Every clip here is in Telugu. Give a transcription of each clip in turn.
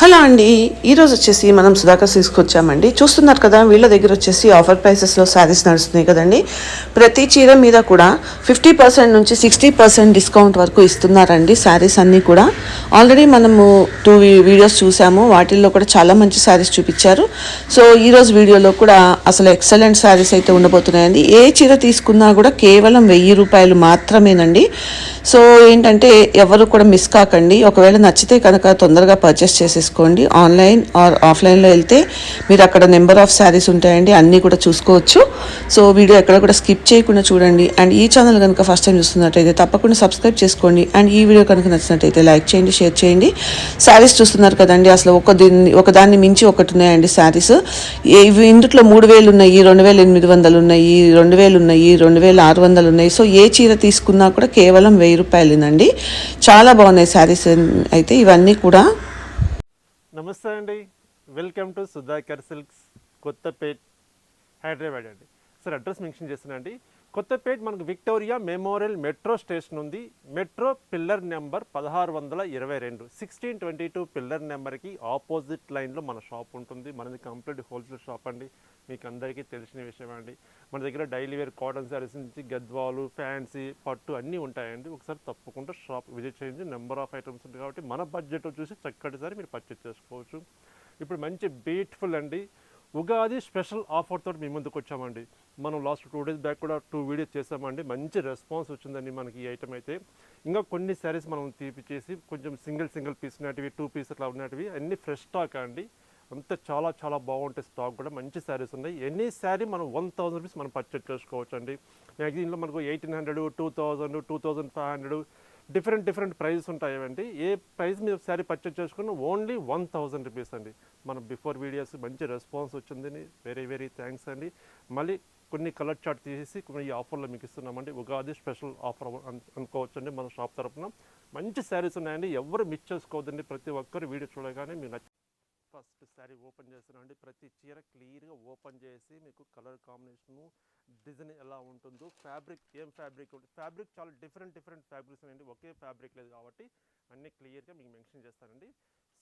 హలో అండి ఈరోజు వచ్చేసి మనం సుధాకర్ తీసుకొచ్చామండి చూస్తున్నారు కదా వీళ్ళ దగ్గర వచ్చేసి ఆఫర్ ప్రైసెస్లో శారీస్ నడుస్తున్నాయి కదండి. ప్రతి చీర మీద కూడా ఫిఫ్టీ పర్సెంట్ నుంచి సిక్స్టీ పర్సెంట్ డిస్కౌంట్ వరకు ఇస్తున్నారండి శారీస్ అన్నీ కూడా. ఆల్రెడీ మనము టూ వీడియోస్ చూసాము వాటిల్లో కూడా చాలా మంచి శారీస్ చూపించారు. సో ఈరోజు వీడియోలో కూడా అసలు ఎక్సలెంట్ శారీస్ అయితే ఉండబోతున్నాయండి. ఏ చీర తీసుకున్నా కూడా కేవలం వెయ్యి రూపాయలు మాత్రమేనండి. సో ఏంటంటే ఎవరు కూడా మిస్ కాకండి. ఒకవేళ నచ్చితే కనుక తొందరగా పర్చేస్ చేసుకోండి ఆన్లైన్ ఆర్ ఆఫ్లైన్లో వెళ్తే మీరు అక్కడ నెంబర్ ఆఫ్ శారీస్ ఉంటాయండి అన్నీ కూడా చూసుకోవచ్చు. సో వీడియో ఎక్కడ కూడా స్కిప్ చేయకుండా చూడండి. అండ్ ఈ ఛానల్ కనుక ఫస్ట్ టైం చూస్తున్నట్టయితే తప్పకుండా సబ్స్క్రైబ్ చేసుకోండి. అండ్ ఈ వీడియో కనుక నచ్చినట్టయితే లైక్ చేయండి షేర్ చేయండి. శారీస్ చూస్తున్నారు కదండి అసలు ఒక దీన్ని ఒకదాన్ని మించి ఒకటి ఉన్నాయండి శారీస్ ఇవి ఇందుట్లో మూడు వేలు ఉన్నాయి రెండు వేల ఎనిమిది వందలు ఉన్నాయి రెండు వేలు ఉన్నాయి రెండు వేల ఆరు వందలు ఉన్నాయి. సో ఏ చీర తీసుకున్నా కూడా కేవలం వెయ్యి రూపాయలేనండి. చాలా బాగున్నాయి శారీస్ అయితే ఇవన్నీ కూడా నమస్తే అండి. Welcome to Sudhakar silks Kothapet Hyderabad అండి. సార్ అడ్రస్ మెన్షన్ చేస్తున్నా అండి. కొత్తపేట మనకు విక్టోరియా మెమోరియల్ మెట్రో స్టేషన్ ఉంది. మెట్రో పిల్లర్ నెంబర్ పదహారు వందల ఇరవై రెండు. సిక్స్టీన్ ట్వంటీ టూ పిల్లర్ నెంబర్కి ఆపోజిట్ లైన్లో మన షాప్ ఉంటుంది. మనది కంప్లీట్ హోల్సేల్ షాప్ అండి. మీకు అందరికీ తెలిసిన విషయం అండి. మన దగ్గర డైలీ వేర్ కాటన్ శారీస్ నుంచి గద్వాలు ఫ్యాన్సీ పట్టు అన్నీ ఉంటాయండి. ఒకసారి తప్పకుండా షాప్ విజిట్ చేయండి. నెంబర్ ఆఫ్ ఐటమ్స్ ఉంటాయి కాబట్టి మన బడ్జెట్ చూసి చక్కటి సారి మీరు పర్చేస్ చేసుకోవచ్చు. ఇప్పుడు మంచి బ్యూటిఫుల్ అండి. ఉగాది స్పెషల్ ఆఫర్ తోటి మీ ముందుకు వచ్చామండి. మనం లాస్ట్ టూ డేస్ బ్యాక్ కూడా టూ వీడియోస్ చేసామండి మంచి రెస్పాన్స్ వచ్చిందండి మనకి ఈ ఐటమ్ అయితే. ఇంకా కొన్ని శారీస్ మనం తీపిచ్చేసి కొంచెం సింగిల్ సింగిల్ పీస్ నాటివి టూ పీస్ అట్లా ఉన్నటివి అన్ని ఫ్రెష్ స్టాక్ అండి. అంతా చాలా చాలా బాగుంటాయి స్టాక్ కూడా. మంచి శారీస్ ఉన్నాయి. ఎనీ శారీ మనం వన్ థౌసండ్ రూపీస్ మనం పర్చేజ్ చేసుకోవచ్చు అండి మ్యాగజైన్లో మనకు eighteen hundred two thousand two thousand five hundred different different prices ఉంటాయండి ఏ ప్రైస్ మీద శారీ పర్చేజ్ చేసుకున్న ఓన్లీ వన్ థౌజండ్ రూపీస్ అండి. మన బిఫోర్ వీడియోస్ మంచి రెస్పాన్స్ వచ్చిందని వెరీ వెరీ థ్యాంక్స్ అండి. మళ్ళీ కొన్ని కలర్ చార్ట్ తీసేసి కొన్ని ఈ ఆఫర్లో మీకు ఇస్తున్నామండి. ఉగాది స్పెషల్ ఆఫర్ అనుకోవచ్చండి మన షాప్ తరపున. మంచి శారీస్ ఉన్నాయండి. ఎవరు మిస్ చేసుకోవద్దండి. ప్రతి ఒక్కరు వీడియో చూడగానే మీకు నచ్చ ఫస్ట్ శారీ ఓపెన్ చేస్తున్నామండి ప్రతి చీర క్లియర్గా ఓపెన్ చేసి మీకు కలర్ కాంబినేషను డిజైన్ ఎలా ఉంటుందో ఫ్యాబ్రిక్ ఏం ఫ్యాబ్రిక్ ఉంటుంది ఫ్యాబ్రిక్ చాలా డిఫరెంట్ డిఫరెంట్ ఫ్యాబ్రిక్స్ అండి ఒకే ఫ్యాబ్రిక్ లేదు కాబట్టి అన్నీ క్లియర్గా మీకు మెన్షన్ చేస్తానండి.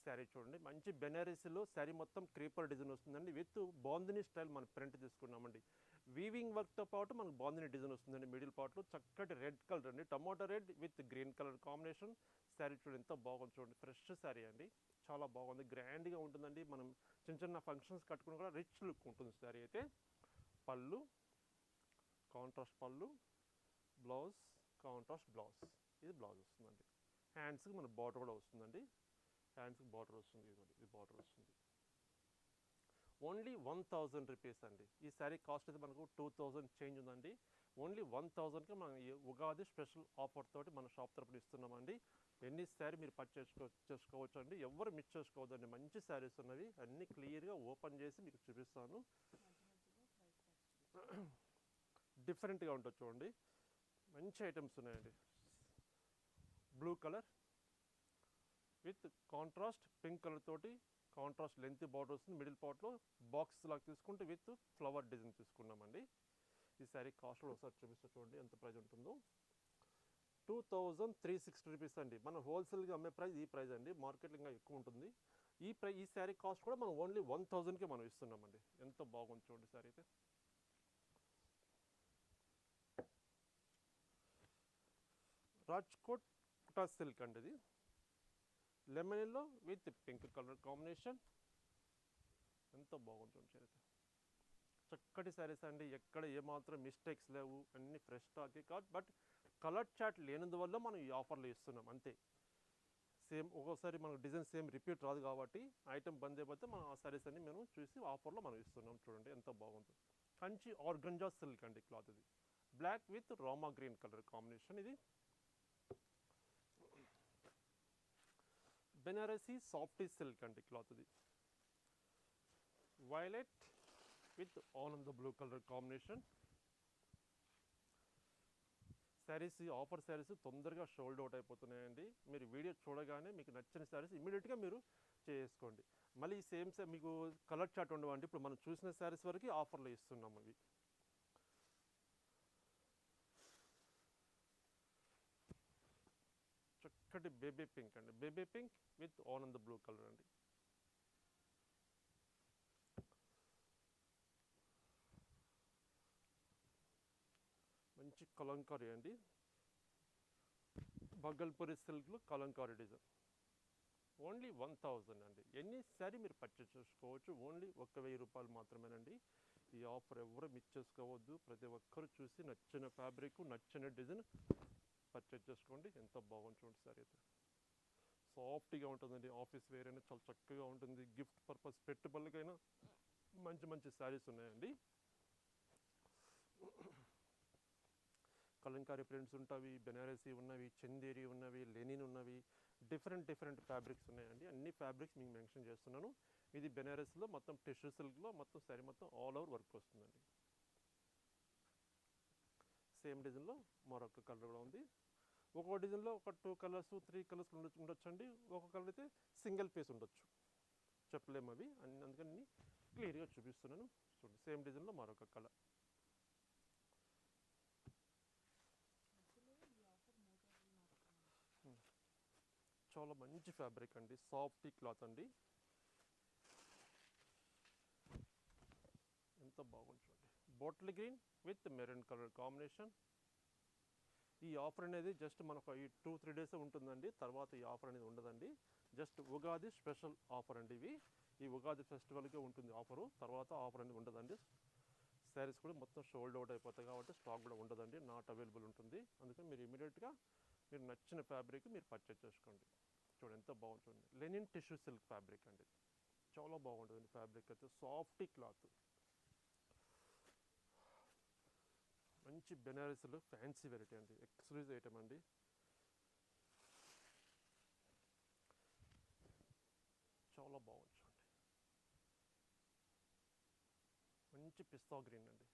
శారీ చూడండి మంచి బెనారసీలో శారీ మొత్తం క్రీపర్ డిజైన్ వస్తుందండి. విత్ బాందిని స్టైల్ మనం ప్రింట్ తీసుకున్నామండి. వీవింగ్ వర్క్తో పాటు మనకు బాందిని డిజైన్ వస్తుందండి మిడిల్ పార్ట్లో. చక్కటి రెడ్ కలర్ అండి. Tomato red with green colour combination. Sari చూడండి ఎంత బాగుంది చూడండి. ఫ్రెష్ శారీ అండి. చాలా బాగుంది. గ్రాండ్గా ఉంటుందండి. మనం చిన్న చిన్న ఫంక్షన్స్ కట్టుకుని కూడా రిచ్ లుక్ ఉంటుంది శారీ అయితే. పళ్ళు కాంట్రాస్ట్ పళ్ళు బ్లౌజ్ కాంట్రాస్ట్ బ్లౌజ్ ఇది బ్లౌజ్ వస్తుందండి. హ్యాండ్స్కి మన బార్డర్ కూడా వస్తుందండి. హ్యాండ్స్కి బార్డర్ వస్తుంది ఇదిగోండి ఇది బార్డర్ వస్తుంది. ఓన్లీ వన్ థౌజండ్ రూపీస్ అండి. ఈ శారీ కాస్ట్ అయితే మనకు టూ థౌజండ్ చేంజ్ ఉందండి. ఓన్లీ వన్ థౌజండ్కి మనం ఈ ఉగాది స్పెషల్ ఆఫర్ తోటి మన షాప్ తరపున ఇస్తున్నామండి. ఎన్ని శారీ మీరు పర్చేస్ చేసుకోవచ్చు అండి ఎవరు మిస్ చేసుకోవద్దండి. మంచి శారీస్ ఉన్నవి అన్నీ క్లియర్గా ఓపెన్ చేసి మీకు చూపిస్తాను. డిఫరెంట్గా ఉంటుంది చూడండి. మంచి ఐటమ్స్ ఉన్నాయండి. Blue colour with contrast pink colour తోటి కాంట్రాస్ట్ లెంత్ బార్డర్ వస్తుంది మిడిల్ పార్ట్లో బాక్స్ లాగా తీసుకుంటే విత్ ఫ్లవర్ డిజైన్ తీసుకున్నామండి. ఈ శారీ కాస్ట్ కూడా ఒకసారి చూపిస్తా చూడండి ఎంత ప్రైస్ ఉంటుందో. Two thousand three sixty rupees అండి. మనం హోల్సేల్గా అమ్మే ప్రైస్ ఈ ప్రైస్ అండి. మార్కెట్లో ఇంకా ఎక్కువ ఉంటుంది. ఈ ప్రై ఈ శారీ కాస్ట్ కూడా మనం ఓన్లీ వన్ థౌజండ్కే మనం ఇస్తున్నామండి. ఎంత బాగుంది చూడండి శారీ అయితే. రాజ్కోట్ కుటా సిల్క్ అండి ఇది lemon yellow with pink colour combination. ఎంతో బాగుంటుంది చరిత్ర. చక్కటి శారీస్ అండి. ఎక్కడ ఏమాత్రం మిస్టేక్స్ లేవు. అన్ని ఫ్రెష్ స్టాకే కాదు. బట్ కలర్ చాట్ లేనందువల్ల మనం ఈ ఆఫర్లో ఇస్తున్నాం. అంతే. సేమ్ ఒక్కోసారి మనకు డిజైన్ సేమ్ రిపీట్ రాదు కాబట్టి ఐటమ్ బంద్ అయిపోతే మనం ఆ శారీస్ అన్ని మేము చూసి ఆఫర్లో మనం ఇస్తున్నాం చూడండి. ఎంత బాగుంటుంది కంచి ఆర్గంజా సిల్క్ అండి క్లాత్ ఇది. Black with Rama green colour combination ఇది. బెనారసీ సాఫ్ట్ సిల్క్ అండి క్లాత్ ఇది వైలెట్ విత్ ఆనంద blue colour combination saris offer saris తొందరగా షోల్డ్ అవుట్ అయిపోతున్నాయండి. మీరు వీడియో చూడగానే మీకు నచ్చిన శారీస్ ఇమీడియట్గా మీరు చేసుకోండి. మళ్ళీ ఈ సేమ్ మీకు కలర్ చార్ట్ ఉండవండి. ఇప్పుడు మనం చూసిన శారీస్ వరకు ఆఫర్లు ఇస్తున్నాం అవి. ఒకటి బేబీ పింక్ అండి. బేబీ పింక్ విత్ ఆనంద బ్లూ కలర్ అండి. మంచి కలంకారీ అండి. బగల్పూరి సిల్క్లో Kalamkari design. Only one thousand అండి. ఎన్ని శారీ మీరు పర్చేస్ చేసుకోవచ్చు? ఓన్లీ ఒక వెయ్యి రూపాయలు మాత్రమేనండి. ఈ ఆఫర్ ఎవరు మిస్ చేసుకోవద్దు. ప్రతి ఒక్కరు చూసి నచ్చిన ఫ్యాబ్రిక్ నచ్చిన డిజైన్ పర్చేస్ చేసుకోండి. ఎంత బాగుంది చూడండి సారీ అయితే. సాఫ్ట్గా ఉంటుందండి. ఆఫీస్ వేర్ అయినా చాలా చక్కగా ఉంటుంది. గిఫ్ట్ పర్పస్ పెట్టుబడులకైనా మంచి మంచి శారీస్ ఉన్నాయండి. కలంకారీ ప్రింట్స్ ఉంటాయి బెనారసీ ఉన్నవి చందేరి ఉన్నవి లెనిన్ ఉన్నవి డిఫరెంట్ డిఫరెంట్ ఫ్యాబ్రిక్స్ ఉన్నాయండి. అన్ని ఫ్యాబ్రిక్స్ మీకు మెన్షన్ చేస్తున్నాను. ఇది బెనారస్లో మొత్తం టిష్యూ సిల్క్లో మొత్తం శారీ మొత్తం ఆల్ ఓవర్ వర్క్ వస్తుందండి. సేమ్ డిజైన్లో మరొక కలర్ కూడా ఉంది. ఒక్కొక్క డిజైన్లో ఒక టూ కలర్స్ త్రీ కలర్స్ ఉండొచ్చు ఉండొచ్చండి. ఒక కలర్ అయితే సింగిల్ పీస్ ఉండొచ్చు. చెప్పలేము అవి. అన్ని అందుకని క్లియర్గా చూపిస్తున్నాను. చూడండి సేమ్ డిజైన్లో మరొక కలర్. చాలా మంచి ఫ్యాబ్రిక్ అండి. సాఫ్ట్ క్లాత్ అండి. ఎంత బాగుంది చూడండి. Bottle green with maroon colour combination. ఈ ఆఫర్ అనేది జస్ట్ మనకు ఈ టూ త్రీ డేస్ ఉంటుందండి. తర్వాత ఈ ఆఫర్ అనేది ఉండదండి. జస్ట్ ఉగాది స్పెషల్ ఆఫర్ అండి ఇవి. ఈ ఉగాది ఫెస్టివల్కే ఉంటుంది ఆఫరు. తర్వాత ఆఫర్ అనేది ఉండదండి. శారీస్ కూడా మొత్తం షోల్డ్ అవుట్ అయిపోతాయి కాబట్టి స్టాక్ కూడా ఉండదండి. నాట్ అవైలబుల్ ఉంటుంది. అందుకని మీరు ఇమీడియట్గా మీరు నచ్చిన ఫ్యాబ్రిక్ మీరు పర్చేజ్ చేసుకోండి. చూడండి ఎంత బాగుంటుంది లెనిన్ టిష్యూ సిల్క్ ఫ్యాబ్రిక్ అండి. చాలా బాగుంటుంది ఫ్యాబ్రిక్. అయితే సాఫ్ట్ క్లాత్. మంచి బెనారస్లో ఫ్యాన్సీ వెరైటీ అండి. ఎక్స్క్లూజివ్ ఐటమ్ అండి. చాలా బాగుంది అండి మంచి పిస్తా గ్రీన్ అండి.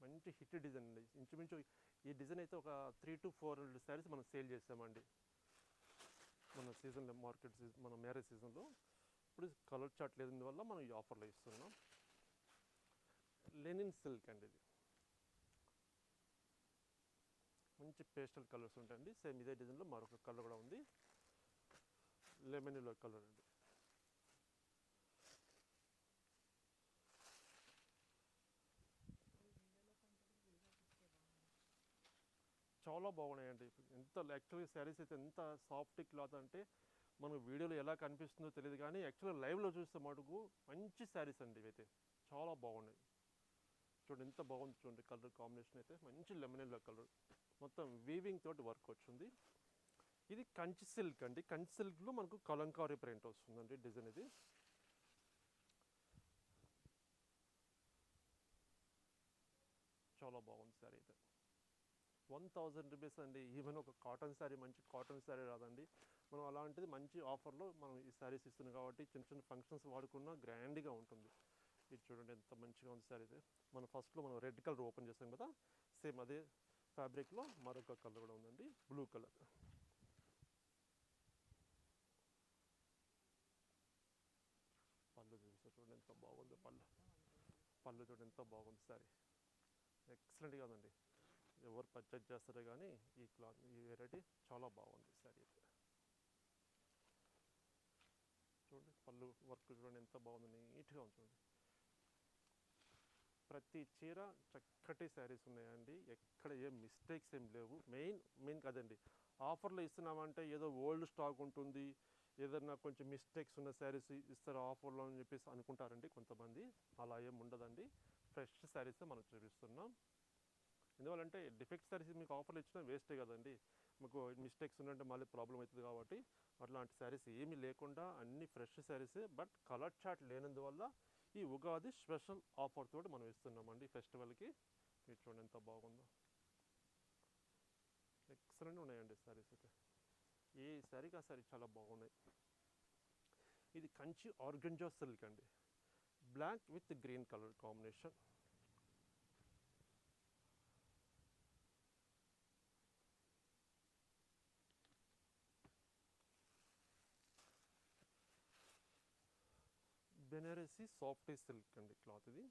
మంచి హిట్ డిజైన్ అండి. ఇంచుమించు ఈ డిజైన్ అయితే ఒక three to four hundred saris మనం సేల్ చేసామండి. మన సీజన్లో మార్కెట్ సీజన్ మన మ్యారేజ్ సీజన్లో. ఇప్పుడు కలర్ చాట్ లేని వల్ల మనం ఈ ఆఫర్లో ఇస్తున్నాం. లెనిన్ సిల్క్ అండి ఇది. మంచి పేస్టల్ కలర్స్ ఉంటాయండి. సేమ్ ఇదే డిజైన్లో మరొక కలర్ కూడా ఉంది. లెమన్ ఎల్లో కలర్ అండి. చాలా బాగున్నాయండి. ఎంత యాక్చువల్గా శారీస్ అయితే ఎంత సాఫ్ట్ క్లాత్ అంటే మనకు వీడియోలో ఎలా కనిపిస్తుందో తెలియదు కానీ యాక్చువల్గా లైవ్లో చూస్తే మటుకు మంచి శారీస్ అండి ఇవైతే. చాలా బాగున్నాయి. చూడండి ఎంత బాగుంది చూడండి కలర్ కాంబినేషన్ అయితే. మంచి లెమన్ ఎల్లో కలర్ మొత్తం వీవింగ్ తోటి వర్క్ వచ్చింది. ఇది కంచి సిల్క్ అండి. కంచి సిల్క్లో మనకు కలంకారీ ప్రింట్ వస్తుందండి డిజైన్ ఇది. చాలా బాగుంది సారీ అయితే. వన్ థౌజండ్ రూపీస్ అండి. ఈవెన్ ఒక కాటన్ శారీ మంచి కాటన్ శారీ రాదండి. మనం అలాంటిది మంచి ఆఫర్లో మనం ఈ శారీస్ ఇస్తున్నాం కాబట్టి చిన్న చిన్న ఫంక్షన్స్ వాడుకున్నా గ్రాండ్గా ఉంటుంది. ఇది చూడండి ఎంత మంచిగా ఉంది శారీ అయితే. మనం ఫస్ట్లో మనం రెడ్ కలర్ ఓపెన్ చేసాం కదా. సేమ్ అదే ఫ్యాబ్రిక్లో మరొక కలర్ కూడా ఉందండి. Blue colour. పళ్ళు చూపిస్తా చూడండి ఎంత బాగుందో పళ్ళు. పళ్ళు చూడండి ఎంత బాగుంది శారీ ఎక్సలెంట్గా ఉందండి. ఎవరు పర్చేజ్ చేస్తారో కానీ ఈ క్లాత్ ఈ వెరైటీ చాలా బాగుంది శారీ అయితే. చూడండి పళ్ళు వర్క్ చూడండి ఎంత బాగుంది నీట్గా ఉంది చూడండి. ప్రతి చీర చక్కటి శారీస్ ఉన్నాయండి. ఎక్కడ ఏం మిస్టేక్స్ ఏం లేవు. మెయిన్ మెయిన్ కదండి. ఆఫర్లో ఇస్తున్నామంటే ఏదో ఓల్డ్ స్టాక్ ఉంటుంది. ఏదన్నా కొంచెం మిస్టేక్స్ ఉన్న శారీస్ ఇస్తారు ఆఫర్లో అని చెప్పేసి అనుకుంటారండి కొంతమంది. అలా ఏం ఉండదండి. ఫ్రెష్ శారీస్ మనం చూపిస్తున్నాం. ఎందువల్లంటే డిఫెక్ట్ శారీస్ మీకు ఆఫర్లు ఇచ్చినా వేస్టే కదండి. మీకు మిస్టేక్స్ ఉన్నంటే మళ్ళీ ప్రాబ్లం అవుతుంది కాబట్టి అట్లాంటి శారీస్ ఏమీ లేకుండా అన్ని ఫ్రెష్ శారీసే. బట్ కలర్ చాట్ లేనందువల్ల ఈ ఉగాది స్పెషల్ ఆఫర్ తోటి మనం ఇస్తున్నామండి ఫెస్టివల్కి. మీరు చూడండి ఎంత బాగుందో. ఎక్సలెంట్ ఉన్నాయండి సారీస్ అయితే. ఏ శారీకి ఆ చాలా బాగున్నాయి. ఇది కంచి ఆర్గంజా సిల్క్ అండి. Black with green colour combination. Banarasi soft silk అండి క్లాత్ ఇది.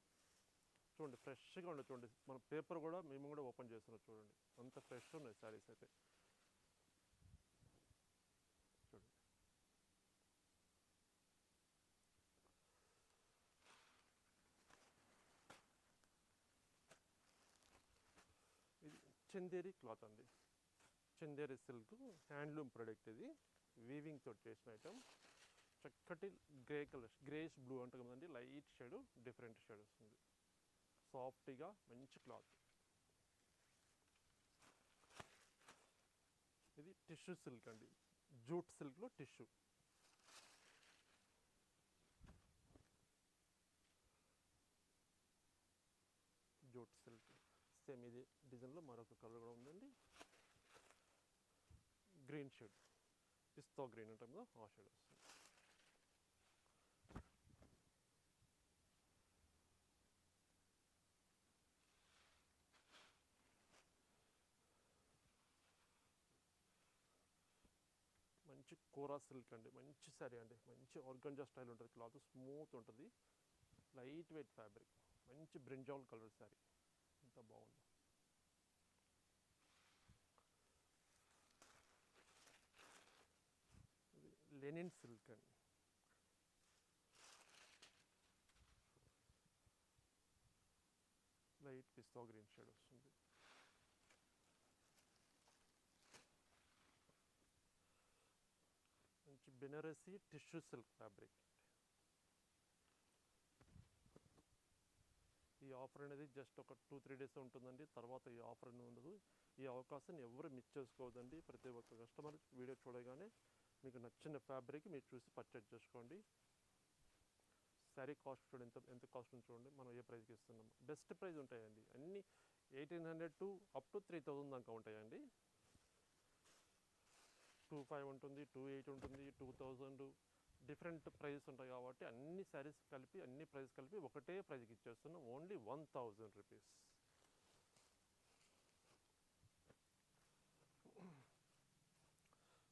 చూడండి ఫ్రెష్గా ఉండదు చూడండి మన పేపర్ కూడా మేము కూడా ఓపెన్ చేస్తున్నాం చూడండి. అంత ఫ్రెష్ ఉన్నాయి శారీస్ అయితే. చూడండి. ఇది చందేరి క్లాత్ అండి. చందేరి సిల్క్ హ్యాండ్లూమ్ ప్రొడక్ట్ ఇది. వీవింగ్ తోటి చేసిన ఐటమ్ చక్కటి గ్రే కలర్ గ్రేష్ బ్లూ అంటారు కదండి లైట్ షేడ్ డిఫరెంట్ షేడ్ వస్తుంది. సాఫ్ట్గా మంచి క్లాత్. ఇది టిష్యూ సిల్క్ అండి. జూట్ సిల్క్లో టిష్యూ. Jute silk. సేమ్ ఇది డిజైన్లో మరొక కలర్ కూడా ఉందండి. Green shade. పిస్తా గ్రీన్ అంటాం కదా ఆ షేడ్ వస్తుంది. మంచి కోరా సిల్క్ అండి మంచి శారీ అండి మంచి ఆర్గంజా స్టైల్ ఉంటుంది క్లాత్ స్మూత్ ఉంటుంది లైట్ వెయిట్ ఫ్యాబ్రిక్ మంచి బ్రింజాల్ కలర్ శారీ ఎంత బాగుంది. లెనిన్ సిల్క్ అండి. లైట్ పిస్తా గ్రీన్ షేడ్ వస్తుంది మంచి బెనారసీ టిష్యూ సిల్క్ ఫ్యాబ్రిక్ ఈ ఆఫర్ అనేది జస్ట్ ఒక టూ త్రీ డేస్ ఉంటుందండి తర్వాత ఈ ఆఫర్ అనేది ఉండదు ఈ అవకాశాన్ని ఎవరు మిస్ చేసుకోవద్దండి ప్రతి ఒక్క కస్టమర్ వీడియో చూడగానే మీకు నచ్చిన ఫ్యాబ్రిక్ మీరు చూసి పర్చేజ్ చేసుకోండి శారీ కాస్ట్ చూడండి ఎంత ఎంత కాస్ట్ ఉంది చూడండి మనం ఏ ప్రైస్కి ఇస్తున్నాము బెస్ట్ ప్రైస్ ఉంటాయండి అన్నీ eighteen hundred to up to three thousand దాకా ఉంటాయండి టూ ఫైవ్ ఉంటుంది టూ ఎయిట్ ఉంటుంది టూ థౌజండ్ డిఫరెంట్ ప్రైజెస్ ఉంటాయి కాబట్టి అన్ని శారీస్ కలిపి అన్ని ప్రైస్ కలిపి ఒకటే ప్రైస్కి ఇచ్చేస్తున్నాం. Only one thousand rupees.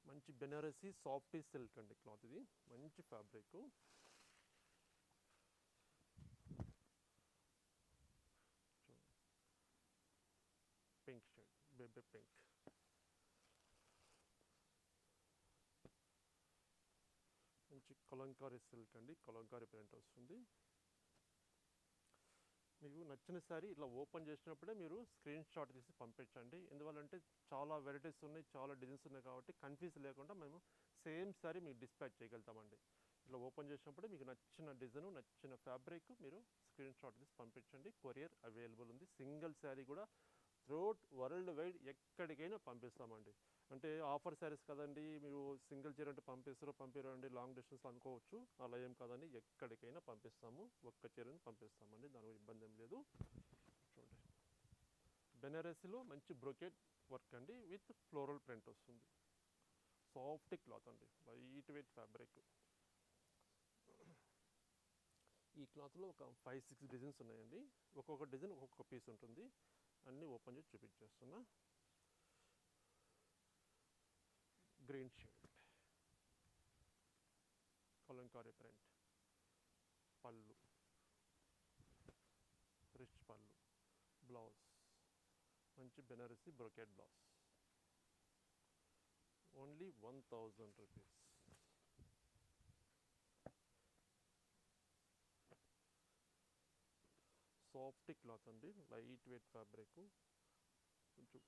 మంచి బెనారసీ సాఫ్టీ సిల్క్ అండి క్లాత్ ఇది. మంచి fabric. Pink shade baby pink. మంచి కలంకారీ సిల్క్ అండి. కలంకారీ ప్రింట్ వస్తుంది. మీకు నచ్చిన శారీ ఇట్లా ఓపెన్ చేసినప్పుడే మీరు స్క్రీన్ షాట్ తీసి పంపించండి. ఎందువల్లంటే చాలా వెరైటీస్ ఉన్నాయి చాలా డిజైన్స్ ఉన్నాయి కాబట్టి కన్ఫ్యూజ్ లేకుండా మేము సేమ్ శారీ మీకు డిస్పాచ్ చేయగలుగుతామండి. ఇట్లా ఓపెన్ చేసినప్పుడే మీకు నచ్చిన డిజైన్ నచ్చిన ఫ్యాబ్రిక్ మీరు స్క్రీన్ షాట్ తీసి పంపించండి. కొరియర్ అవైలబుల్ ఉంది. సింగిల్ శారీ కూడా త్రూఅవుట్ వరల్డ్ వైడ్ ఎక్కడికైనా పంపిస్తామండి. అంటే ఆఫర్ శారీస్ కదండి మీరు సింగిల్ చీర అంటే పంపిస్తారు పంపిరండి లాంగ్ డిస్టెన్స్ అనుకోవచ్చు. అలా ఏం కాదండి ఎక్కడికైనా పంపిస్తాము. ఒక్క చీరని పంపిస్తామండి దాని ఇబ్బంది ఏం లేదు. చూడండి. బెనారసీలో మంచి బ్రొకెట్ వర్క్ అండి విత్ ఫ్లోరల్ ప్రింట్ వస్తుంది. సాఫ్ట్ క్లాత్ అండి లైట్ వెయిట్ ఫ్యాబ్రిక్. ఈ క్లాత్లో ఒక ఫైవ్ సిక్స్ డిజైన్స్ ఉన్నాయండి. ఒక్కొక్క డిజైన్ ఒక్కొక్క పీస్ ఉంటుంది. అన్నీ ఓపెన్ చేసి చూపించేస్తున్నా. గ్రీన్ షేడ్ కలంకారీ ప్రింట్ పళ్ళు రిచ్ పళ్ళు బ్లౌజ్ మంచి Banarasi brocade blouse only one thousand rupees soft cloth అండి లైట్ వెయిట్ ఫ్యాబ్రిక్ కొంచెం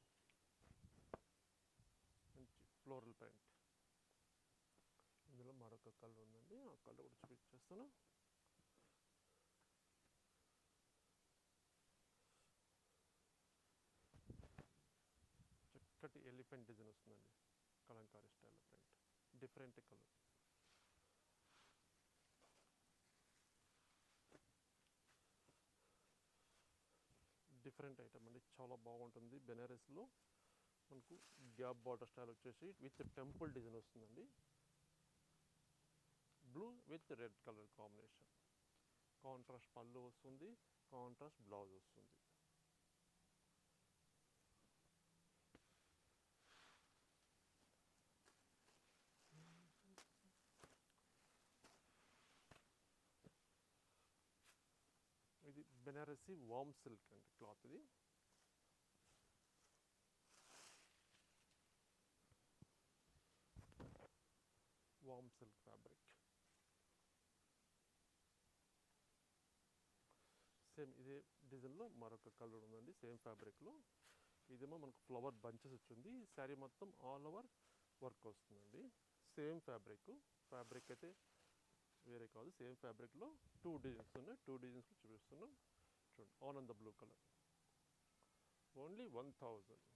ఫ్లోరల్ ప్రింట్ ఇందులో మరొక కళ్ళు ఉందండి ఆ కళ్ళు కూడా చూపించేస్తాను. చక్కటి ఎలిఫెంట్ డిజైన్ వస్తుందండి Kalamkari style print different colour. Different item అండి చాలా బాగుంటుంది బెనారస్లో. మనకు గ్యాప్ బార్డర్ స్టైల్ వచ్చేసి విత్ టెంపుల్ డిజైన్ వస్తుందండి. Blue with red colour combination contrast పళ్ళు వస్తుంది కాంట్రాస్ట్ బ్లౌజ్ వస్తుంది. ఇది బెనారసి వామ్ సిల్క్ అండి క్లాత్ ఇది వామ్ సిల్క్ ఫ్యాబ్రిక్ సేమ్ ఇదే డిజైన్లో మరొక కలర్ ఉందండి సేమ్ ఫ్యాబ్రిక్లో. ఇదేమో మనకు ఫ్లవర్ బంచెస్ వచ్చింది. శారీ మొత్తం ఆల్ ఓవర్ వర్క్ వస్తుందండి. Same fabric. ఫ్యాబ్రిక్ అయితే వేరే కాదు సేమ్ ఫ్యాబ్రిక్లో టూ డిజైన్స్ ఉన్నాయి. టూ డిజైన్స్ చూపిస్తున్నాం. చూడండి ఆనంద blue colour. Only one thousand.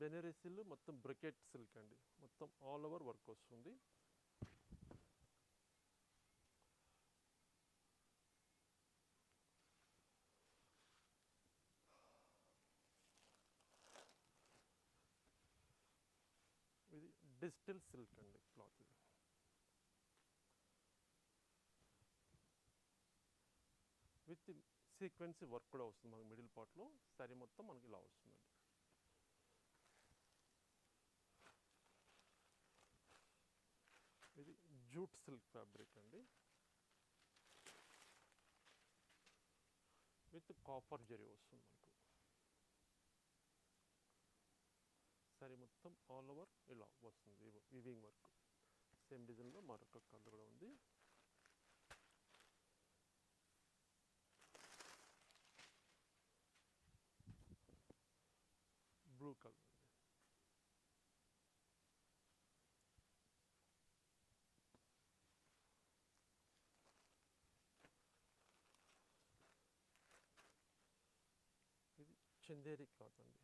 బెనరసీలు మొత్తం బ్రికెట్ సిల్క్ అండి. మొత్తం ఆల్ ఓవర్ వర్క్ వస్తుంది ఇది డిజిటల్ సిల్క్ అండి క్లాత్. ఇది విత్ సీక్వెన్సీ వర్క్ కూడా వస్తుంది మనకి మిడిల్ పార్ట్లో శారీ మొత్తం మనకి ఇలా వస్తుందండి ఇది జూట్ సిల్క్ ఫ్యాబ్రిక్ అండి. విత్ కాపర్ జరీ వస్తుంది మనకు. సారీ మొత్తం ఆల్ ఓవర్ ఇలా వస్తుంది. వివింగ్ వర్క్ సేమ్ డిజైన్లో మరొక కలర్ కూడా ఉంది. బ్లూ కలర్ ఇది చందేరి క్లాత్ అండి.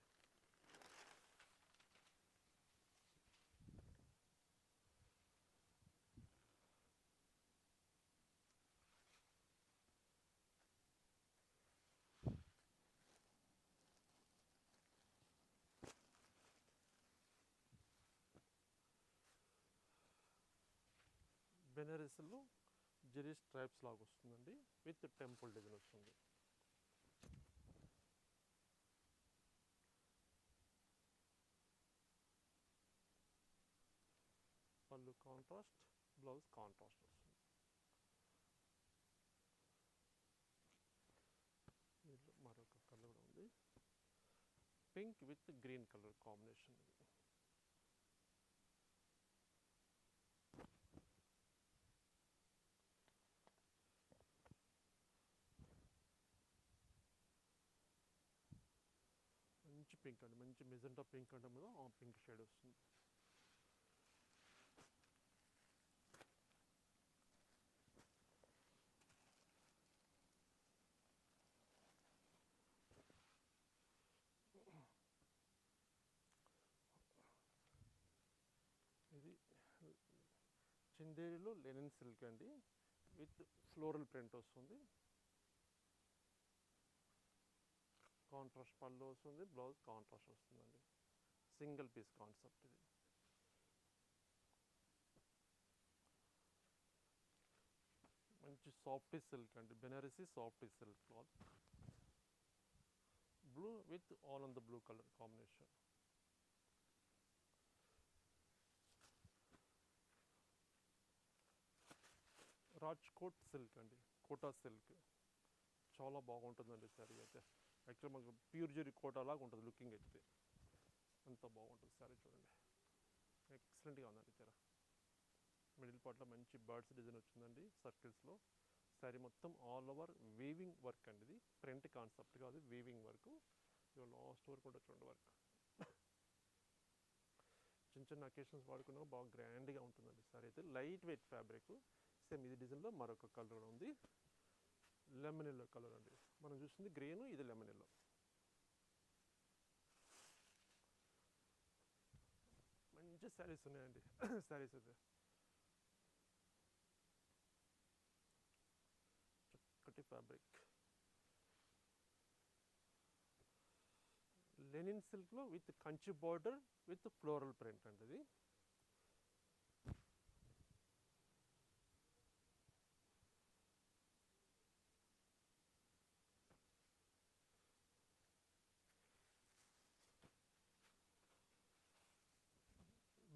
బెనారస్లో జెరీ స్ట్రైప్స్ లాగా వస్తుందండి. విత్ టెంపుల్ డిజైన్ వస్తుంది. పళ్ళు కాంట్రాస్ట్ బ్లౌజ్ కాంట్రాస్ట్ వస్తుంది. మరొక కలర్ కూడా ఉంది. Pink with green colour combination ఇది మంచి పింక్ అండి. మంచి మెజెంటా పింక్ అంటే మీద ఆ పింక్ షేడ్ వస్తుంది. ఇది చిందేరిలో లెనిన్ సిల్క్ అండి. విత్ ఫ్లోరల్ ప్రింట్ వస్తుంది. కాంట్రాస్ట్ పళ్ళు వస్తుంది బ్లౌజ్ కాంట్రాస్ట్ వస్తుందండి. సింగిల్ పీస్ కాన్సెప్ట్ ఇది. మంచి సాఫ్ట్ సిల్క్ అండి. Banarasi soft silk cloth blue with all on the blue colour combination Rajkot silk అండి. కోటా సిల్క్ చాలా బాగుంటుందండి సరే అయితే. యాక్చువల్ మనకు ప్యూర్ జెరీ కోటా లాగా ఉంటుంది లుకింగ్ అయితే. అంత బాగుంటుంది సారీ చూడండి. ఎక్సలెంట్గా ఉందండి చీర. మిడిల్ పార్ట్లో మంచి బర్డ్స్ డిజైన్ వచ్చిందండి సర్కిల్స్లో శారీ మొత్తం ఆల్ ఓవర్ వీవింగ్ వర్క్ అండి ఇది. ప్రింట్ కాన్సెప్ట్ కాదు వీవింగ్ వర్క్ ఇవాళ లాస్ట్ వరకు కూడా చూడండి వర్క్ చిన్న చిన్న అకేషన్స్ వాడుకున్నా బాగా గ్రాండ్గా ఉంటుందండి సారీ అయితే. లైట్ వెయిట్ ఫ్యాబ్రిక్ సేమ్ ఇది డిజైన్లో మరొక కలర్ కూడా ఉంది. లెమన్ ఎల్లో కలర్ అండి. మనం చూస్తుంది గ్రీన్ ఇది లెమన్ ఎల్లో. మంచి శారీస్ ఉన్నాయండి. శారీస్ అయితే. చక్కటి ఫ్యాబ్రిక్. లెనిన్ సిల్క్లో with Kanchi border with floral print అండి ఇది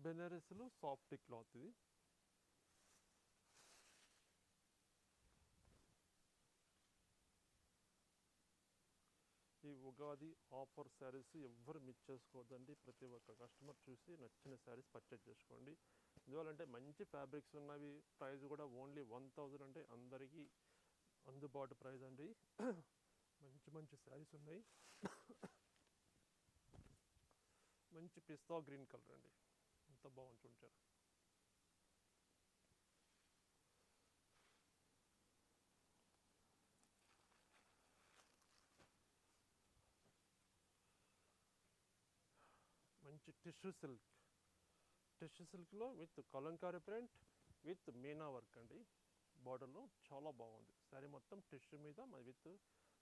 బెనారస్లో సాఫ్ట్ క్లాత్ ఇది ఈ ఉగాది ఆఫర్ శారీస్ ఎవ్వరు మిస్ చేసుకోవద్దండి ప్రతి ఒక్క కస్టమర్ చూసి నచ్చిన శారీస్ పర్చేజ్ చేసుకోండి. ఎందువల్లంటే మంచి ఫ్యాబ్రిక్స్ ఉన్నవి ప్రైస్ కూడా ఓన్లీ వన్ థౌజండ్ అంటే అందరికీ అందుబాటు ప్రైస్ అండి. మంచి మంచి శారీస్ ఉన్నాయి. మంచి పిస్తా గ్రీన్ కలర్ అండి. ఎంత మంచి టిష్యూ సిల్క్. టిష్యూ సిల్క్లో with Kalamkari print with meena work అండి. బార్డర్లో చాలా బాగుంది. శారీ మొత్తం టిష్యూ మీద విత్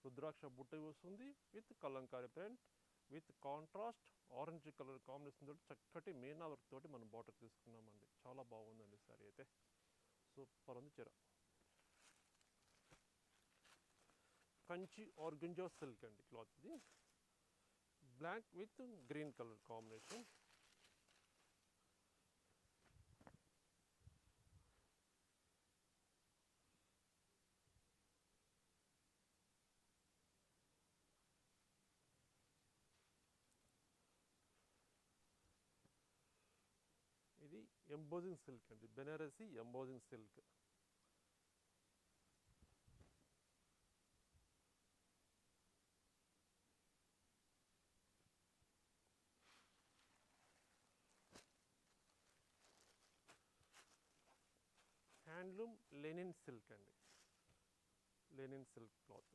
రుద్రాక్ష బుట్ట వస్తుంది with Kalamkari print with contrast orange colour combination తోటి చక్కటి మీనా వర్క్ తోటి మనం బార్డర్ తీసుకున్నామండి. చాలా బాగుందండి సారీ అయితే. సూపర్ ఉంది చీర. కంచి ఆర్గంజా సిల్క్ అండి క్లాత్ ఇది black with green colour combination. ఇది ఎంబోజింగ్ సిల్క్ అండి Banarasi embossing silk handloom linen silk అండి లెనిన్ సిల్క్ క్లాత్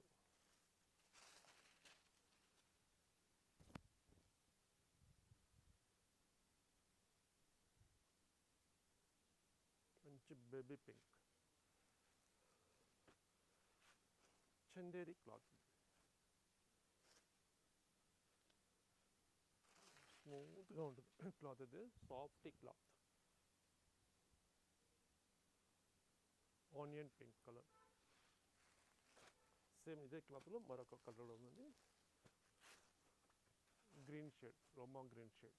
మంచి బేబీ పింక్ చందేరి క్లాత్ స్మూత్గా ఉంటుంది క్లాత్ ఇది soft cloth onion pink colour same ఇదే క్లాత్లో మరొక కలర్ ఉందండి గ్రీన్ షేడ్ రోమా గ్రీన్ షేడ్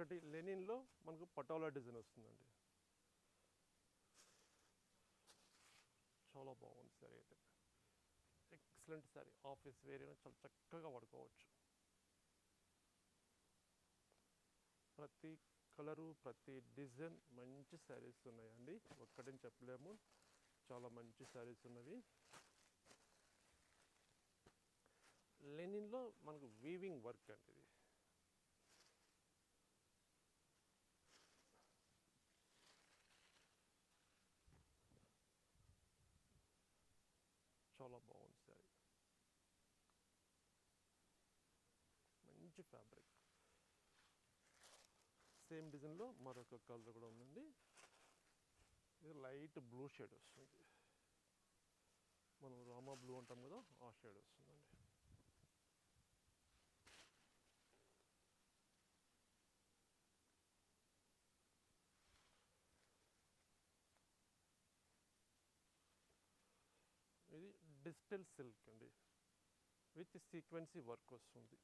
ఒకటి లెనిన్లో మనకు పటోలా డిజైన్ వస్తుందండి. చాలా బాగుంది సారీ అయితే. Excellent sorry. ఆఫీస్ వేరే చాలా చక్కగా వాడుకోవచ్చు. ప్రతి కలరు ప్రతి డిజైన్ మంచి శారీస్ ఉన్నాయండి. ఒక్కటని చెప్పలేము. చాలా మంచి శారీస్ ఉన్నవి. లెనిన్లో మనకు వీవింగ్ వర్క్ అండి ఇది చాలా బాగుంది సారీ మంచి ఫ్యాబ్రిక్ సేమ్ డిజైన్లో మరొక కలర్ కూడా ఉందండి. ఇది లైట్ బ్లూ షేడ్ వస్తుంది. మనం రామా బ్లూ అంటాం కదా ఆ షేడ్ వస్తుందండి. ఇది డిజిటల్ సిల్క్ అండి. విత్ సీక్వెన్సీ వర్క్ వస్తుంది.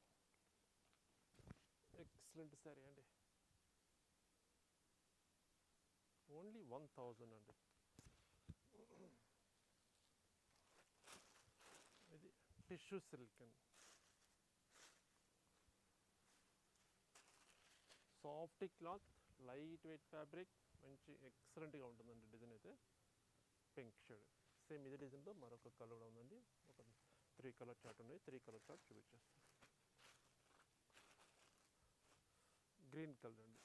ఎక్సలెంట్ సారీ అండి. ఓన్లీ వన్ థౌజండ్ అండి ఇది టిష్యూ సిల్క్ అండి soft cloth light weight fabric మంచి ఎక్సలెంట్గా ఉంటుందండి డిజైన్ అయితే. పింక్ షేడ్ సేమ్ ఇదే డిజైన్లో మరొక కలర్ కూడా ఉందండి. ఒక త్రీ కలర్ చార్ట్ ఉన్నాయి త్రీ కలర్ చార్ట్ చూపించేస్తాను. గ్రీన్ కలర్ అండి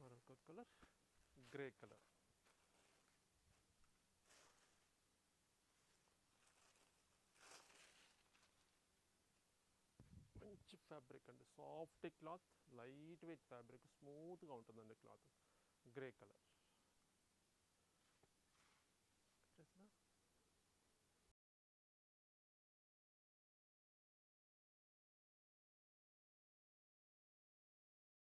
మరొక కలర్ గ్రే కలర్. మంచి ఫ్యాబ్రిక్ అండి. Soft cloth light weight fabric స్మూత్గా ఉంటుందండి క్లాత్ గ్రే కలర్